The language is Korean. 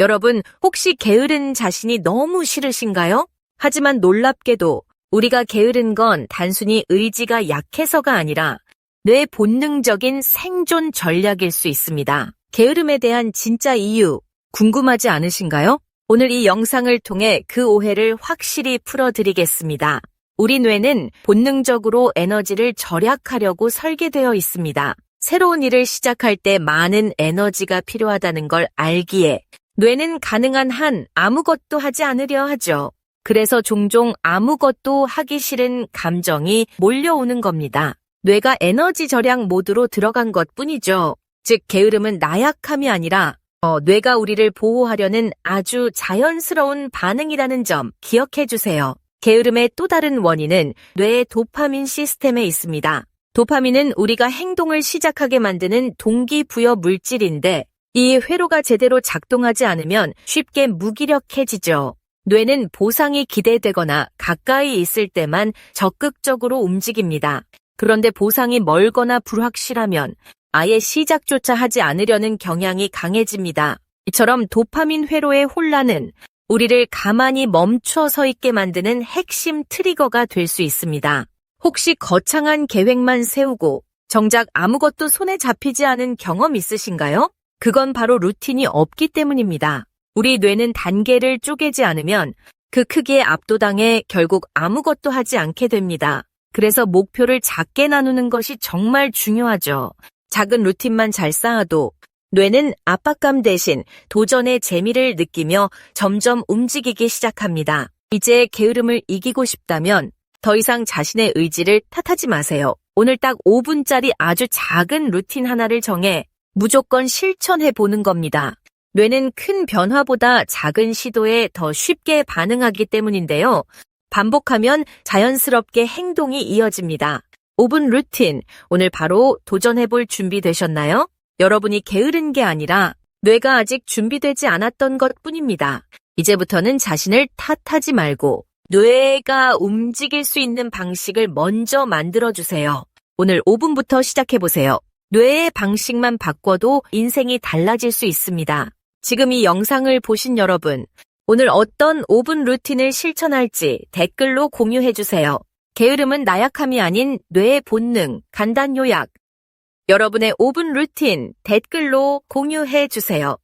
여러분, 혹시 게으른 자신이 너무 싫으신가요? 하지만 놀랍게도 우리가 게으른 건 단순히 의지가 약해서가 아니라 뇌 본능적인 생존 전략일 수 있습니다. 게으름에 대한 진짜 이유 궁금하지 않으신가요? 오늘 이 영상을 통해 그 오해를 확실히 풀어드리겠습니다. 우리 뇌는 본능적으로 에너지를 절약하려고 설계되어 있습니다. 새로운 일을 시작할 때 많은 에너지가 필요하다는 걸 알기에 뇌는 가능한 한 아무것도 하지 않으려 하죠. 그래서 종종 아무것도 하기 싫은 감정이 몰려오는 겁니다. 뇌가 에너지 절약 모드로 들어간 것 뿐이죠. 즉, 게으름은 나약함이 아니라 어, 뇌가 우리를 보호하려는 아주 자연스러운 반응이라는 점 기억해 주세요. 게으름의 또 다른 원인은 뇌의 도파민 시스템에 있습니다. 도파민은 우리가 행동을 시작하게 만드는 동기부여 물질인데 이 회로가 제대로 작동하지 않으면 쉽게 무기력해지죠. 뇌는 보상이 기대되거나 가까이 있을 때만 적극적으로 움직입니다. 그런데 보상이 멀거나 불확실하면 아예 시작조차 하지 않으려는 경향이 강해집니다. 이처럼 도파민 회로의 혼란은 우리를 가만히 멈춰 서 있게 만드는 핵심 트리거가 될 수 있습니다. 혹시 거창한 계획만 세우고 정작 아무것도 손에 잡히지 않은 경험 있으신가요? 그건 바로 루틴이 없기 때문입니다. 우리 뇌는 단계를 쪼개지 않으면 그 크기에 압도당해 결국 아무것도 하지 않게 됩니다. 그래서 목표를 작게 나누는 것이 정말 중요하죠. 작은 루틴만 잘 쌓아도 뇌는 압박감 대신 도전의 재미를 느끼며 점점 움직이기 시작합니다. 이제 게으름을 이기고 싶다면 더 이상 자신의 의지를 탓하지 마세요. 오늘 딱 5분짜리 아주 작은 루틴 하나를 정해 무조건 실천해 보는 겁니다. 뇌는 큰 변화보다 작은 시도에 더 쉽게 반응하기 때문인데요. 반복하면 자연스럽게 행동이 이어집니다. 5분 루틴, 오늘 바로 도전해 볼 준비 되셨나요? 여러분이 게으른 게 아니라 뇌가 아직 준비되지 않았던 것 뿐입니다. 이제부터는 자신을 탓하지 말고 뇌가 움직일 수 있는 방식을 먼저 만들어주세요. 오늘 5분부터 시작해보세요. 뇌의 방식만 바꿔도 인생이 달라질 수 있습니다. 지금 이 영상을 보신 여러분, 오늘 어떤 5분 루틴을 실천할지 댓글로 공유해주세요. 게으름은 나약함이 아닌 뇌의 본능, 간단 요약. 여러분의 5분 루틴 댓글로 공유해주세요.